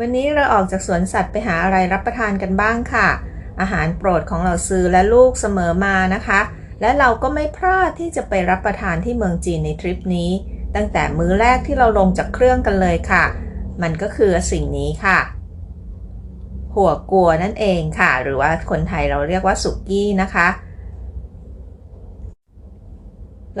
วันนี้เราออกจากสวนสัตว์ไปหาอะไรรับประทานกันบ้างค่ะ อาหารโปรดของเราซื้อและลูกเสมอมานะคะ และเราก็ไม่พลาดที่จะไปรับประทานที่เมืองจีนในทริปนี้ ตั้งแต่มื้อแรกที่เราลงจากเครื่องกันเลยค่ะ มันก็คือสิ่งนี้ค่ะ หัวกัวนั่นเองค่ะ หรือว่าคนไทยเราเรียกว่าสุกี้นะคะ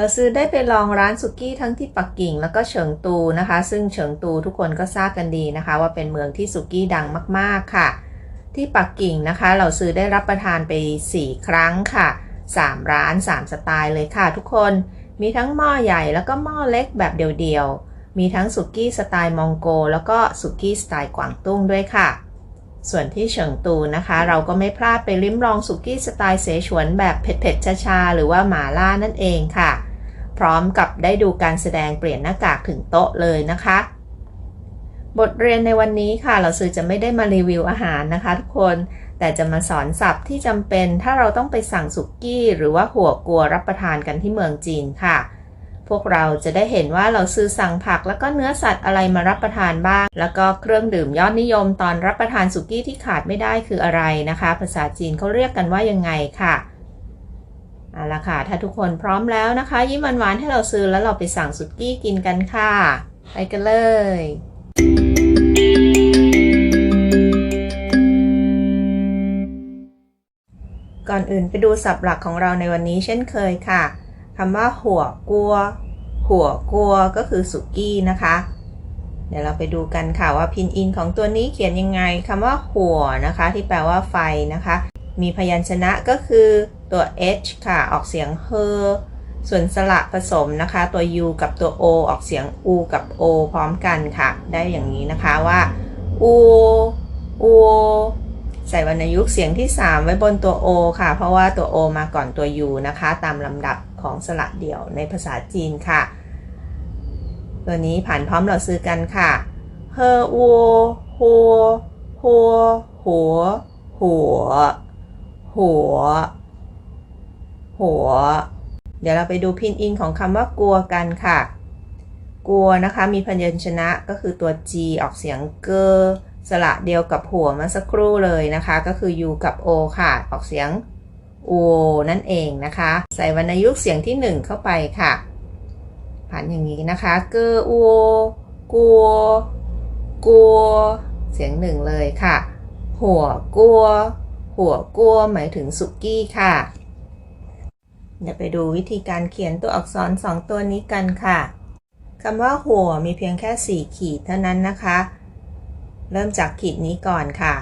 เราซื้อได้ไปลองร้านสุกี้ทั้งที่ปักกิ่งแล้วก็เฉิงตูนะคะ ซึ่งเฉิงตูทุกคนก็ทราบกันดีนะคะ ว่าเป็นเมืองที่สุกี้ดังมากๆค่ะ ที่ปักกิ่งนะคะ เราซื้อได้รับประทานไป 4 ครั้งค่ะ 3 ร้าน 3 สไตล์เลยค่ะ ทุกคนมีทั้งหม้อใหญ่แล้วก็หม้อเล็กแบบเดียวๆมีทั้งสุกี้สไตล์มองโก แล้วก็สุกี้สไตล์กวางตุ้งด้วยค่ะส่วนที่เฉิงตูนะคะ เราก็ไม่พลาดไปลิ้มลองสุกี้สไตล์เสฉวนแบบเผ็ดๆชาๆหรือว่าหมาล่านั่นเองค่ะ พร้อมกับได้ดูการแสดงเปลี่ยนหน้ากากถึงโต๊ะเลยนะคะ บทเรียนในวันนี้ค่ะ เราซื้อจะไม่ได้มารีวิวอาหารนะคะทุกคน แต่จะมาสอนศัพท์ที่จำเป็นถ้าเราต้องไปสั่งสุกี้ หรือว่าหัวกัวรับประทานกันที่เมืองจีนค่ะพวกเราจะได้เห็นว่าเราซื้อสั่งผักแล้วก็เนื้อสัตว์อะไรมารับประทานบ้าง แล้วก็เครื่องดื่มยอดนิยมตอนรับประทานสุกี้ที่ขาดไม่ได้คืออะไรนะคะ ภาษาจีนเขาเรียกกันว่ายังไงค่ะ เอาละค่ะ ถ้าทุกคนพร้อมแล้วนะคะ ยิ้มหวานๆให้เราซื้อแล้วเราไปสั่งสุกี้กินกันค่ะ ไปกันเลยก่อนอื่นไปดูศัพท์หลักของเราในวันนี้เช่นเคยค่ะคำว่าหัวกัว หัวกัวก็คือสุกี้นะคะ เดี๋ยวเราไปดูกันค่ะว่าพินอินของตัวนี้เขียนยังไงคำว่าหัวนะคะ ที่แปลว่าไฟนะคะ มีพยัญชนะก็คือตัว h ค่ะออกเสียงเฮส่วนสระผสมนะคะ ตัว u กับตัว o ออกเสียง u กับ o พร้อมกันค่ะ ได้อย่างนี้นะคะว่า u u ใส่วรรณยุกต์เสียงที่ 3 ไว้บนตัว o ค่ะ เพราะว่าตัว o มาก่อนตัว u นะคะ ตามลำดับของสระเดี่ยวในภาษาจีนค่ะ ตัวนี้ผ่านพร้อมเราซื้อกันค่ะเฮอวัวหัวหัวหัวหัว หัว หัว เดี๋ยวเราไปดูพินอินของคำว่ากลัวกันค่ะ กลัวนะคะมีพยัญชนะก็คือตัว G ออกเสียงเกอสระเดียวกับหัวเมื่อสักครู่เลยนะคะ ก็คือ U กับ O ค่ะ ออกเสียง O นั่นเองนะคะ ใส่วรรณยุกต์เสียงที่ 1 เข้าไปค่ะผ่านอย่างนี้นะคะเกออัวกัวกัว เสียงหนึ่งเลยค่ะ หัวกัว หัวกัวหมายถึงสุกี้ค่ะ เดี๋ยวไปดูวิธีการเขียนตัวอักษร 2 ตัวนี้กันค่ะคำว่าหัวมีเพียงแค่ 4 ขีดเท่านั้นนะคะ เริ่มจากขีดนี้ก่อนค่ะ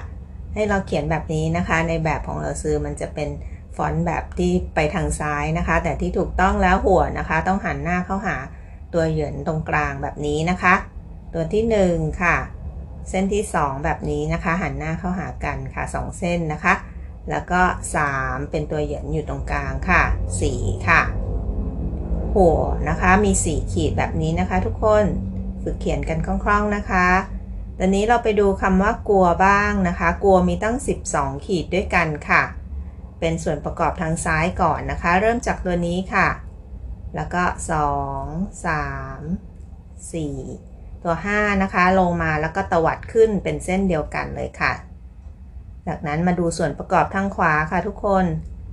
ให้เราเขียนแบบนี้นะคะ ในแบบของเราซื้อมันจะเป็นฟอนต์แบบที่ไปทางซ้ายนะคะ แต่ที่ถูกต้องแล้วหัวนะคะ ต้องหันหน้าเข้าหาตัวเหยินตรงกลางแบบนี้นะคะ ตัวที่ 1 ค่ะ เส้นที่ 2 แบบนี้นะคะ หันหน้าเข้าหากันค่ะ 2 เส้นนะคะ แล้วก็ 3 เป็นตัวเหยินอยู่ตรงกลางค่ะ 4 ค่ะหัวนะคะมี 4 ขีดแบบนี้นะคะทุกคนฝึกเขียนกันคล่องๆนะคะ ตอนนี้เราไปดูคำว่ากลัวบ้างนะคะ กลัวมีตั้ง 12 ขีดด้วยกันค่ะ เป็นส่วนประกอบทางซ้ายก่อนนะคะ เริ่มจากตัวนี้ค่ะ แล้วก็ 2 3 4 ตัว 5 นะคะ ลงมาแล้วก็ตวัดขึ้นเป็นเส้นเดียวกันเลยค่ะ จากนั้นมาดูส่วนประกอบทางขวาค่ะทุกคน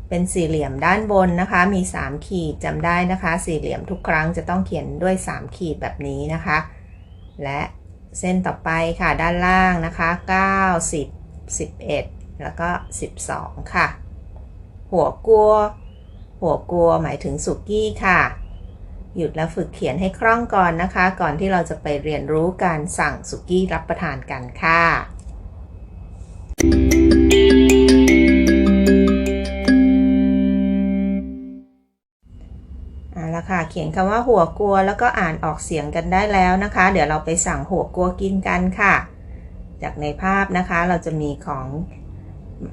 เป็นสี่เหลี่ยมด้านบนนะคะ มี 3 ขีดจำได้นะคะ สี่เหลี่ยมทุกครั้งจะต้องเขียนด้วย 3 ขีดแบบนี้นะคะ และเส้นต่อไปค่ะด้านล่างนะคะ 9 10 11 แล้วก็ 12 ค่ะ หัวกลัว หัวกลัวหมายถึงสุกี้ค่ะ หยุดแล้วฝึกเขียนให้คล่องก่อนนะคะ ก่อนที่เราจะไปเรียนรู้การสั่งสุกี้รับประทานกันค่ะ เอาละค่ะเขียนคำว่าหัวกลัวแล้วก็อ่านออกเสียงกันได้แล้วนะคะ เดี๋ยวเราไปสั่งหัวกลัวกินกันค่ะ จากในภาพนะคะเราจะมีของ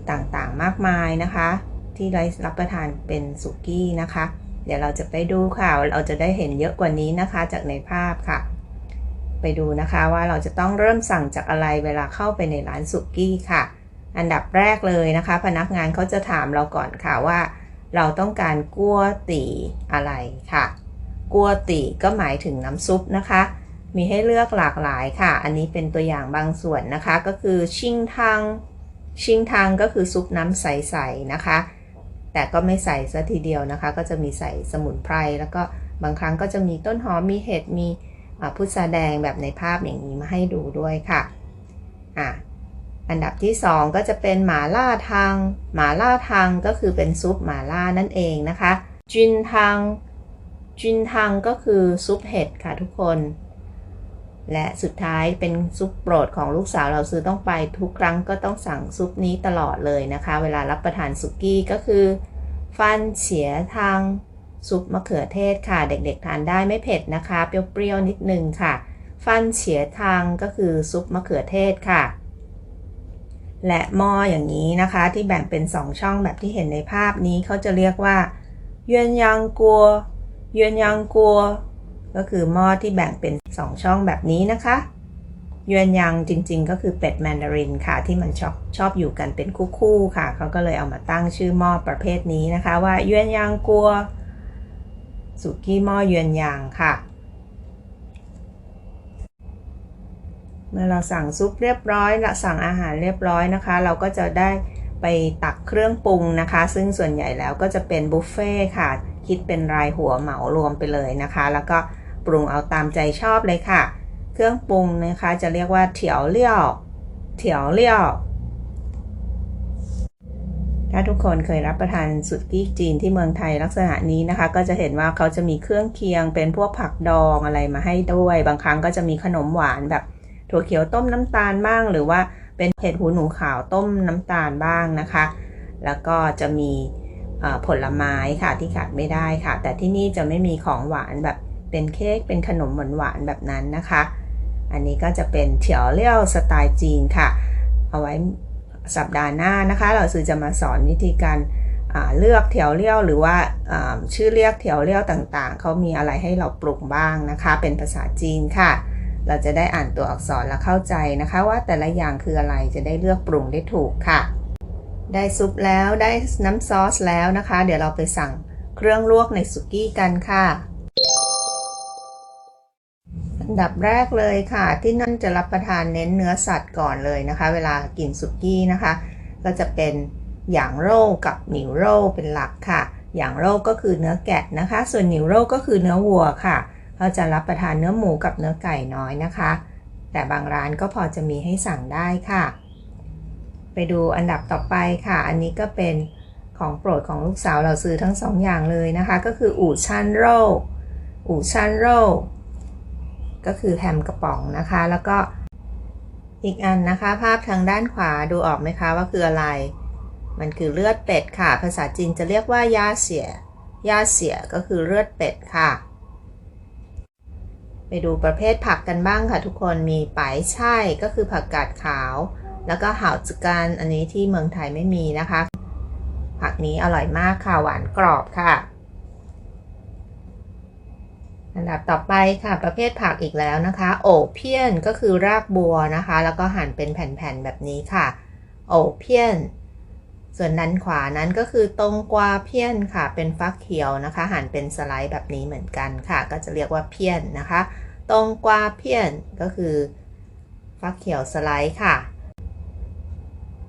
ต่างๆมากมายนะคะ ที่ได้รับประทานเป็นสุกี้นะคะ เดี๋ยวเราจะไปดูค่ะเราจะได้เห็นเยอะกว่านี้นะคะ จากในภาพค่ะ ไปดูนะคะว่าเราจะต้องเริ่มสั่งจากอะไรเวลาเข้าไปในร้านสุกี้ค่ะ อันดับแรกเลยนะคะ พนักงานเขาจะถามเราก่อนค่ะว่า เราต้องการกัวตีอะไรค่ะ กัวตีก็หมายถึงน้ำซุปนะคะ มีให้เลือกหลากหลายค่ะ อันนี้เป็นตัวอย่างบางส่วนนะคะ ก็คือชิงทังชิงทังก็คือซุปน้ำใสๆนะคะ แต่ก็ไม่ใส่ซะทีเดียวนะคะ ก็จะมีใส่สมุนไพร แล้วก็บางครั้งก็จะมีต้นหอม มีเห็ด มีพุทราแดงแบบในภาพอย่างนี้มาให้ดูด้วยค่ะ อะ อันดับที่ 2 ก็จะเป็นหมาล่าทังหมาล่าทังก็คือเป็นซุปหมาล่านั่นเองนะคะจินทังจินทังก็คือซุปเห็ดค่ะทุกคน และสุดท้ายเป็นซุปโปรดของลูกสาวเราซื้อต้องไปทุกครั้งก็ต้องสั่งซุปนี้ตลอดเลยนะคะ เวลารับประทานสุกี้ก็คือฟันเฉียทางซุปมะเขือเทศค่ะ เด็กๆทานได้ไม่เผ็ดนะคะ เปรี้ยวๆนิดนึงค่ะ ฟันเฉียทางก็คือซุปมะเขือเทศค่ะ และหม้ออย่างนี้นะคะ ที่แบ่งเป็น 2 ช่องแบบที่เห็นในภาพนี้เขาจะเรียกว่าเยนยังกัวเยนยังกัวก็คือหม้อที่แบ่งเป็น 2 ช่องแบบนี้นะคะเยนยังจริง ๆ ก็คือเป็ดแมนดารินค่ะ ที่มันชอบชอบอยู่กันเป็นคู่ๆค่ะเขาก็เลยเอามาตั้งชื่อหม้อประเภทนี้นะคะ ว่าเยนยังกัวสุกี้หม้อเยนยังค่ะ เมื่อเราสั่งซุปเรียบร้อยละสั่งอาหารเรียบร้อยนะคะ เราก็จะได้ไปตักเครื่องปรุงนะคะ ซึ่งส่วนใหญ่แล้วก็จะเป็นบุฟเฟ่ค่ะ คิดเป็นรายหัวเหมารวมไปเลยนะคะ แล้วก็ปรุงเอาตามใจชอบเลยค่ะ เครื่องปรุงนะคะจะเรียกว่าเถียวเลี่ยว เถียวเลี่ยว ถ้าทุกคนเคยรับประทานสุกี้จีนที่เมืองไทยลักษณะนี้นะคะ ก็จะเห็นว่าเขาจะมีเครื่องเคียงเป็นพวกผักดองอะไรมาให้ด้วย บางครั้งก็จะมีขนมหวานแบบ ถั่วเขียวต้มน้ำตาลบ้าง หรือว่าเป็นเห็ดหูหนูขาวต้มน้ำตาลบ้างนะคะ แล้วก็จะมีผลไม้ค่ะที่ขาดไม่ได้ค่ะ แต่ที่นี่จะไม่มีของหวานแบบเป็นเค้กเป็นขนมหวานๆแบบนั้นนะคะ อันนี้ก็จะเป็นเฉียวเลี่ยวสไตล์จีนค่ะ เอาไว้สัปดาห์หน้านะคะ เราสื่อจะมาสอนวิธีการเลือกเถียวเลี่ยวหรือว่าชื่อเรียกเถียวเลี่ยวต่างๆ เขามีอะไรให้เราปรุงบ้างนะคะ เป็นภาษาจีนค่ะ เราจะได้อ่านตัวอักษรและเข้าใจนะคะ ว่าแต่ละอย่างคืออะไรจะได้เลือกปรุงได้ถูกค่ะ ได้ซุปแล้วได้น้ำซอสแล้วนะคะ เดี๋ยวเราไปสั่งเครื่องลวกในสุกี้กันค่ะอันดับแรกเลยค่ะ ที่นั่นจะรับประทานเน้นเนื้อสัตว์ก่อนเลยนะคะ เวลากินสุกี้นะคะ ก็จะเป็นหยางโร่กับหนิวโร่เป็นหลักค่ะหยางโร่ก็คือเนื้อแกะนะคะ ส่วนหนิวโร่ก็คือเนื้อวัวค่ะ เราจะรับประทานเนื้อหมูกับเนื้อไก่น้อยนะคะ แต่บางร้านก็พอจะมีให้สั่งได้ค่ะ ไปดูอันดับต่อไปค่ะ อันนี้ก็เป็นของโปรดของลูกสาวเราซื้อทั้งสองอย่างเลยนะคะ ก็คืออู่ชันโร่อู่ชันโร่ก็คือแฮมกระป๋องนะคะ แล้วก็อีกอันนะคะ ภาพทางด้านขวาดูออกไหมคะว่าคืออะไร มันคือเลือดเป็ดค่ะ ภาษาจีนจะเรียกว่ายาเสียยาเสียก็คือเลือดเป็ดค่ะ ไปดูประเภทผักกันบ้างค่ะทุกคนมีไปใช่ก็คือผักกาดขาว แล้วก็ห่าวจุกันอันนี้ที่เมืองไทยไม่มีนะคะ ผักนี้อร่อยมากค่ะหวานกรอบค่ะอันดับต่อไปค่ะประเภทผักอีกแล้วนะคะ โอเพียนก็คือรากบัวนะคะ แล้วก็หั่นเป็นแผ่นๆแบบนี้ค่ะ โอเพียน ส่วนด้านขวานั้นก็คือตรงกวาเพี้ยนค่ะ เป็นฟักเขียวนะคะ หั่นเป็นสไลด์แบบนี้เหมือนกันค่ะ ก็จะเรียกว่าเพี้ยนนะคะ ตรงกวาเพี้ยนก็คือฟักเขียวสไลด์ค่ะ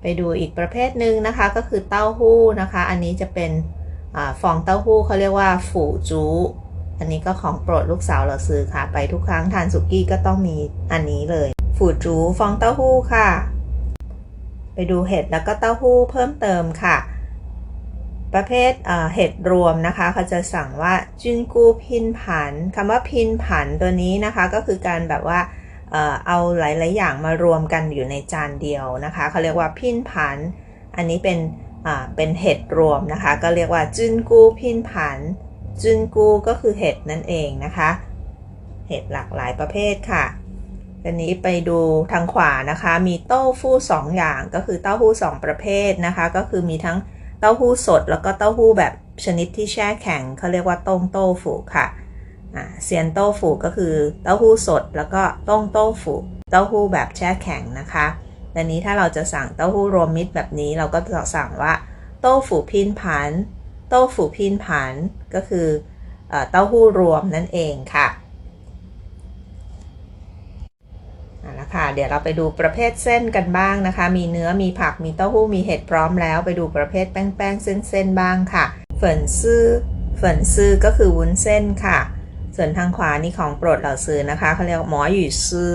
ไปดูอีกประเภทหนึ่งนะคะ ก็คือเต้าหู้นะคะ อันนี้จะเป็นอฟองเต้าหู้เขาเรียกว่าฝูจูอันนี้ก็ของโปรดลูกสาวเราซื้อค่ะ ไปทุกครั้งทานสุกี้ก็ต้องมีอันนี้เลย ฝูจูฟองเต้าหู้ค่ะ ไปดูเห็ดแล้วก็เต้าหู้เพิ่มเติมค่ะ ประเภทเห็ดรวมนะคะเขาจะสั่งว่าจุนกูพินผันคำว่าพินผันตัวนี้นะคะก็คือการแบบว่าเอาหลาย ๆ อย่างมารวมกันอยู่ในจานเดียวนะคะเขาเรียกว่าพินผัน อันนี้เป็นเป็นเห็ดรวมนะคะ ก็เรียกว่าจุนกูพินผันจุนกูก็คือเห็ดนั่นเองนะคะ เห็ดหลากหลายประเภทค่ะ อันนี้ไปดูทางขวานะคะ มีเต้าหู้สองอย่างก็คือเต้าหู้สองประเภทนะคะ ก็คือมีทั้งเต้าหู้สด แล้วก็เต้าหู้แบบชนิดที่แช่แข็งเขาเรียกว่าต้งโต้ฝูค่ะเซียนโต้ฝูก็คือเต้าหู้สด แล้วก็ต้งโต้ฝูเต้าหู้แบบแช่แข็งนะคะอันนี้ถ้าเราจะสั่งเต้าหู้รวมมิตรแบบนี้เราก็จะสั่งว่าโต้ฝูพินผันโต้ฝูพินผันก็คือเต้าหู้รวมนั่นเองค่ะ เอาละ ค่ะ เดี๋ยวเราไปดูประเภทเส้นกันบ้างนะคะ มีเนื้อมีผักมีเต้าหู้มีเห็ดพร้อมแล้ว ไปดูประเภทแป้งๆเส้นๆบ้างค่ะเฟินซื่อเฟินซื่อก็คือวุ้นเส้นค่ะ ส่วนทางขวานี่ของโปรดเหล่าซื้อนะคะเขาเรียกหมอหยู่ซื่อ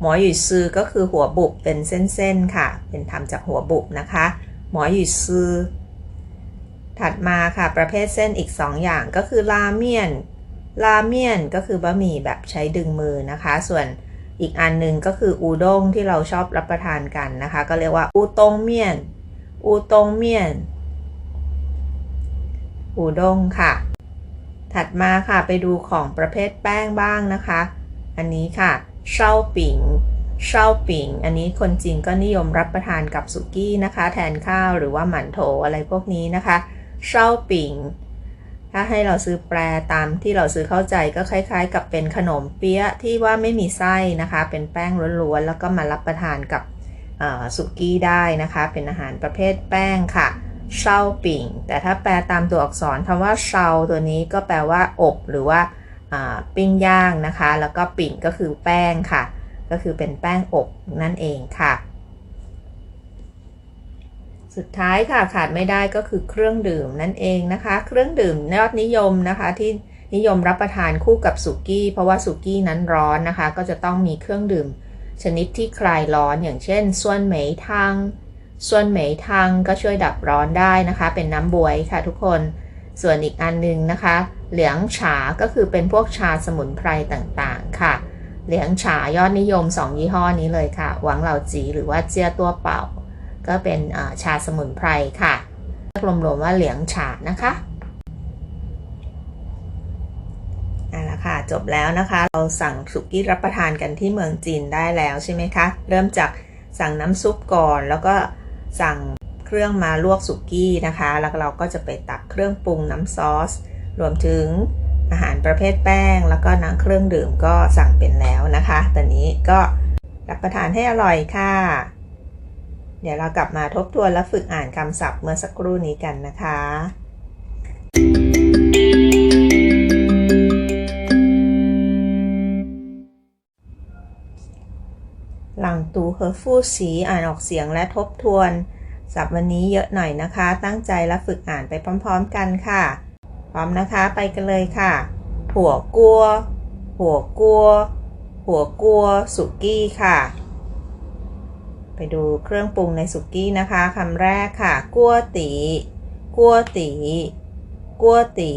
หมอหยู่ซื่อก็คือหัวบุบเป็นเส้นๆค่ะ เป็นทำจากหัวบุบนะคะ หมอหยู่ซื่อถัดมาค่ะประเภทเส้นอีก 2 อย่างก็คือราเมียนราเมียนก็คือบะหมี่แบบใช้ดึงมือนะคะ ส่วน อีกอันหนึ่งก็คืออูด้งที่เราชอบรับประทานกันนะคะ ก็เรียกว่าอูตงเมียน อูตงเมียน อูด้งค่ะ ถัดมาค่ะไปดูของประเภทแป้งบ้างนะคะ อันนี้ค่ะเช่าปิงเช่าปิงอันนี้คนจีนก็นิยมรับประทานกับสุกี้นะคะ แทนข้าวหรือว่าหมั่นโถอะไรพวกนี้นะคะเช่าปิง ถ้าให้เราซื้อแปลตามที่เราซื้อเข้าใจก็คล้าย ๆ กับเป็นขนมเปี๊ยะที่ว่าไม่มีไส้นะคะ เป็นแป้งล้วนๆแล้วก็มารับประทานกับสุกี้ได้นะคะ เป็นอาหารประเภทแป้งค่ะเชาปิ่ง แต่ถ้าแปลตามตัวอักษรคำว่าเชาตัวนี้ก็แปลว่าอบหรือว่าปิ้งย่างนะคะ แล้วก็ปิ่งก็คือแป้งค่ะ ก็คือเป็นแป้งอบนั่นเองค่ะ สุดท้ายค่ะขาดไม่ได้ก็คือเครื่องดื่มนั่นเองนะคะ เครื่องดื่มยอดนิยมนะคะที่นิยมรับประทานคู่กับสุกี้ เพราะว่าสุกี้นั้นร้อนนะคะ ก็จะต้องมีเครื่องดื่ม ชนิดที่คลายร้อนอย่างเช่นส่วนเหมยทังส่วนเหมยทังก็ช่วยดับร้อนได้นะคะ เป็นน้ำบวยค่ะทุกคนส่วนอีกอันนึงนะคะ เหลียงฉาก็คือเป็นพวกชาสมุนไพรต่างๆค่ะ เหลียงฉายอดนิยม 2 ยี่ห้อนี้เลยค่ะ หวังเหล่าจีหรือว่าเจียตัวเป่า ก็เป็นชาสมุนไพรค่ะเรียกรวมๆว่าเหลียงฉานะคะเอาละค่ะจบแล้วนะคะ เราสั่งสุกี้รับประทานกันที่เมืองจีนได้แล้วใช่ไหมคะ เริ่มจากสั่งน้ำซุปก่อน แล้วก็สั่งเครื่องมาลวกสุกี้นะคะ แล้วเราก็จะไปตักเครื่องปรุงน้ำซอส รวมถึงอาหารประเภทแป้ง แล้วก็น้ำเครื่องดื่มก็สั่งเป็นแล้วนะคะ ตอนนี้ก็รับประทานให้อร่อยค่ะ เดี๋ยวเรากลับมาทบทวนและฝึกอ่านคำศัพท์เมื่อสักครู่นี้กันนะคะ หลังตูเฮอฟู่สีอ่านออกเสียงและทบทวน ศัพท์วันนี้เยอะหน่อยนะคะ ตั้งใจและฝึกอ่านไปพร้อมๆกันค่ะ พร้อมนะคะไปกันเลยค่ะหัวกัว หัวกัว หัวกัว สุกี้ค่ะ ไปดูเครื่องปรุงในสุกี้นะคะคำแรกค่ะ กัวตีกัวตีกัวตี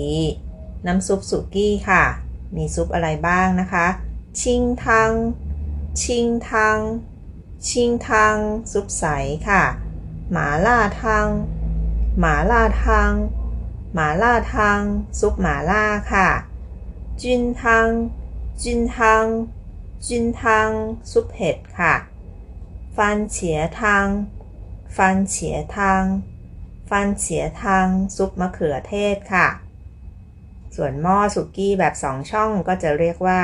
น้ำซุปสุกี้ค่ะ มีซุปอะไรบ้างนะคะ ชิงทัง ชิงทัง ชิงทัง ซุปใสค่ะ หมาล่าทัง หมาล่าทัง หมาล่าทัง ซุปหมาล่าค่ะจุนทังจุนทังจุนทัง ซุปเห็ดค่ะ ฟันเฉียทังฟันเฉียทังฟันเฉียทังซุปมะเขือเทศค่ะ ส่วนหม้อสุกี้แบบสองช่องก็จะเรียกว่า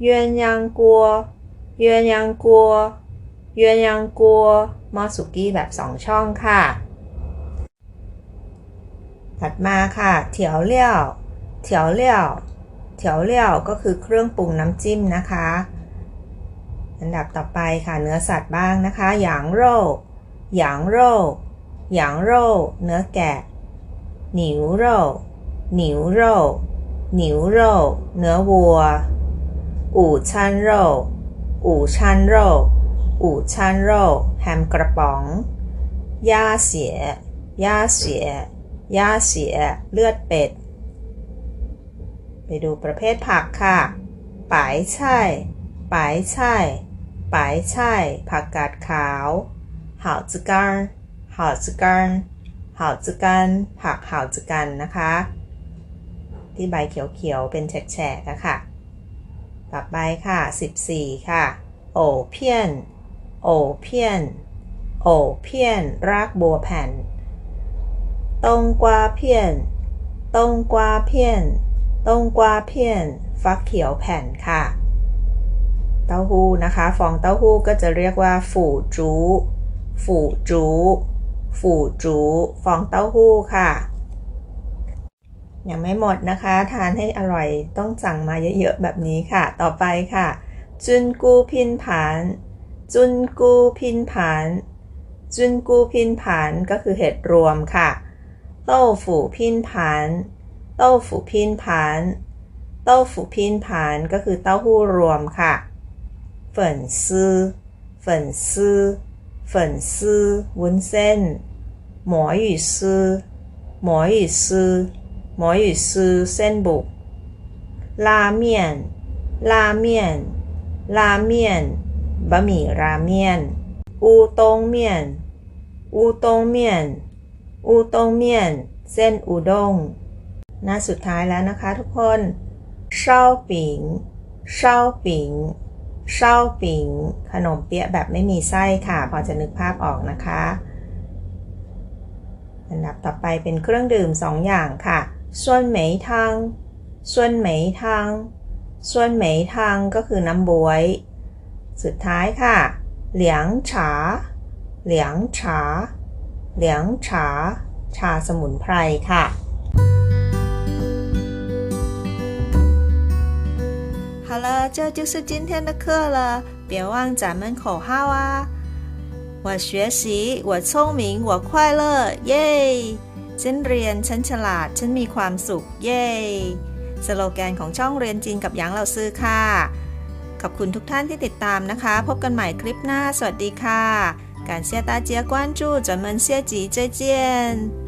เยือนยังกัวเยือนยังกัวเยือนยังกัวหม้อสุกี้แบบสองช่องค่ะ ถัดมาค่ะเถียวเลี่ยวเถียวเลี่ยวเถียวเลี่ยวก็คือเครื่องปรุงน้ำจิ้มนะคะ อันดับต่อไปค่ะเนื้อสัตว์บ้างนะคะหยางโร่หยางโร่หยางโร่เนื้อแกะหนิวโร่หนิวโร่หนิวโร่เนื้อวัวอู่ชันโร่อู่ชันโร่อู่ชันโร่แฮมกระป๋องย่าเสียย่าเสียย่าเสียเลือดเป็ด ไปดูประเภทผักค่ะปายไช่ปายไช่ ปายช่ผักกาดขาวห่าวจืกันห่าวจืกันห่าวจืกันผักห่าวจืกันนะคะ ที่ใบเขียวๆ เป็นแฉกๆะค่ะ ต่อไปค่ะ 14 ค่ะ โอเพี้ยน โอเพี้ยน โอเพี้ยน รากบัวแผ่นตงกวาเพี้ยนตงกวาเพี้ยนตงกวาเพี้ยน ฟักเขียวแผ่นค่ะ เต้าหู้นะคะ ฟองเต้าหู้ก็จะเรียกว่าฝูจูฝูจูฝูจูฟองเต้าหู้ค่ะยังไม่หมดนะคะ ทานให้อร่อยต้องสั่งมาเยอะๆแบบนี้ค่ะ ต่อไปค่ะ จุนกูพินผานจุนกูพินผานจุนกูพินผานก็คือเห็ดรวมค่ะเต้าฝูพินผานเต้าฝูพินผานเต้าฝูพินผานก็คือเต้าหู้รวมค่ะ เฟินซื้อเฟนซื้อเฟนซื้อวุ้นเส้นหมอหยู่ซื้อหมอหยู่ซื้อหมอหยู่ซื้อเส้นบุกลาเมนลาเมนลาเมนบะหมี่ราเมียนอูตงเมียนอูตงเมียนอูตงเมียนเส้นอูด้งหน้าสุดท้ายแล้วนะคะทุกคนเช่าปิงเช่าปิง เช่าปิงขนมเปี๊ยะแบบไม่มีไส้ค่ะ พอจะนึกภาพออกนะคะ อันดับต่อไปเป็นเครื่องดื่มสองอย่างค่ะส่วนเหมยทางส่วนเหมยทางส่วนเหมยทางก็คือน้ำบวย สุดท้ายค่ะ เหลียงฉา เหลียงฉา เหลียงฉา ชาสมุนไพรค่ะ 好了，这就是今天的课了，别忘咱们口号啊！我学习，我聪明，我快乐，เย้ฉันเรียน ฉันฉลาด ฉันมีความสุข เย้สโลแกนของช่องเรียนจีนกับหยางเราซื้อค่ะ ขอบคุณทุกท่านที่ติดตามนะคะ พบกันใหม่คลิปหน้า สวัสดีค่ะ感谢大家关注，咱们下集再见。